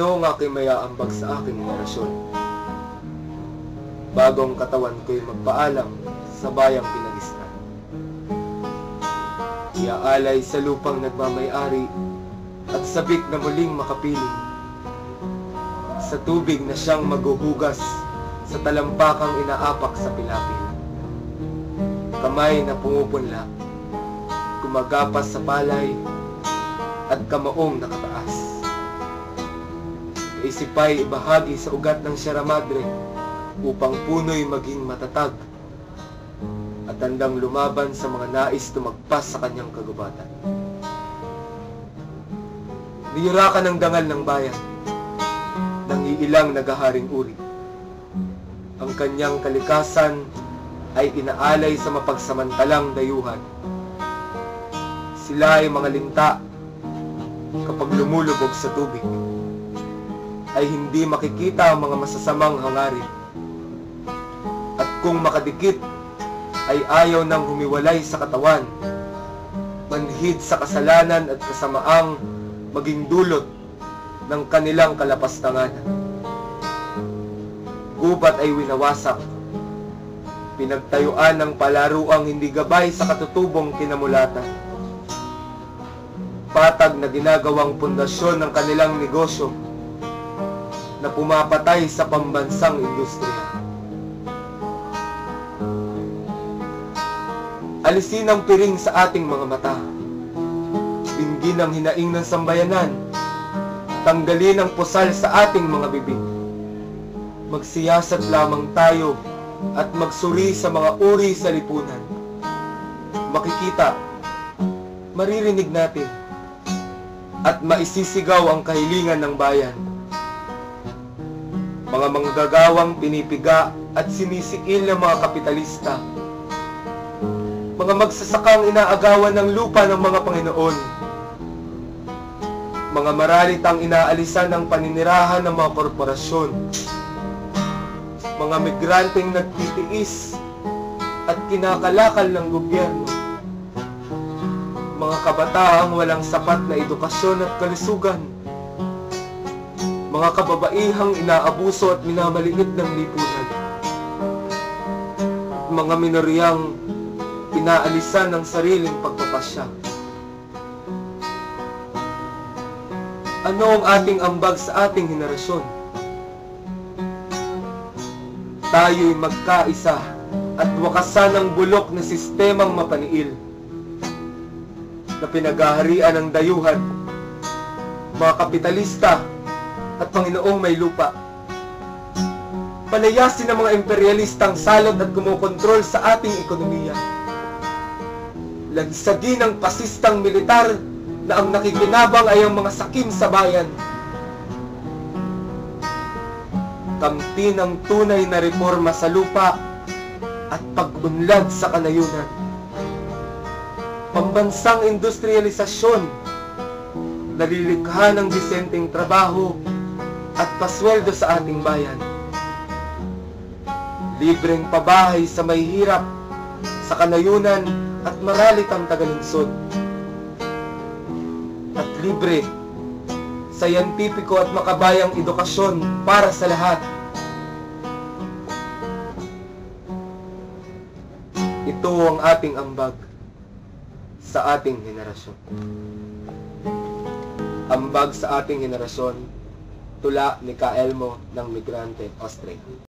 Noong ako'y may aambag sa aking henerasyon, bagong katawan ko'y magpaalam sa bayang pinagisnan. Iaalay sa lupang nagmamayari at sabik na muling makapiling. Sa tubig na siyang maghuhugas sa talampakang inaapak sa pilapil. Kamay na pumupunla, gumagapas sa palay, at kamaong nakataas. Kaisipay bahagi sa ugat ng Sierra Madre upang puno'y maging matatag at handang lumaban sa mga nais tumagpas sa kanyang kagubatan. Niyura ka ng dangal ng bayan, ng iilang nagaharing uri. Ang kanyang kalikasan ay inaalay sa mapagsamantalang dayuhan. Sila ay mga linta kapag lumulubog sa tubig ay hindi makikita ang mga masasamang hangarin. At kung makadikit, ay ayaw nang humiwalay sa katawan, manhid sa kasalanan at kasamaang maging dulot ng kanilang kalapastangan. Gubat ay winawasak, pinagtayuan ng palaruang hindi gabay sa katutubong kinamulatan. Patag na ginagawang pundasyon ng kanilang negosyo na pumapatay sa pambansang industriya. Alisin ang piring sa ating mga mata. Dinggin ang hinaing ng sambayanan. Tanggalin ang pusal sa ating mga bibig. Magsiyasat lamang tayo at magsuri sa mga uri sa lipunan. Makikita, maririnig natin, at maisisigaw ang kahilingan ng bayan mga manggagawang pinipiga at sinisikil ng mga kapitalista, mga magsasakang inaagawan ng lupa ng mga Panginoon, mga maralitang inaalisan ng paninirahan ng mga korporasyon, mga migranteng nagtitiis at kinakalakal ng gobyerno, mga kabataang walang sapat na edukasyon at kalusugan, mga kababaihang inaabuso at minamaliit ng lipunan. Mga minoryang inaalisan ng sariling pagpapasya. Ano ang ating ambag sa ating henerasyon? Tayo'y magkaisa at wakasan ng bulok na sistemang mapaniil na pinagaharian ng dayuhan, mga kapitalista at Panginoong may lupa. Palayasin ng mga imperialistang salot at kumokontrol sa ating ekonomiya. Lagsagin ng pasistang militar na ang nakikinabang ay ang mga sakim sa bayan. Kamti ng tunay na reforma sa lupa at pag-unlad sa kanayunan. Pambansang industrialisasyon, nalilikha ng disenteng trabaho pasweldo sa ating bayan. Libreng pabahay sa may hirap, sa kanayunan at maralitang tagalunsod. At libre sa yantipiko at makabayang edukasyon para sa lahat. Ito ang ating ambag sa ating henerasyon. Ambag sa ating henerasyon tula ni Kaelmo ng Migrante, Austria.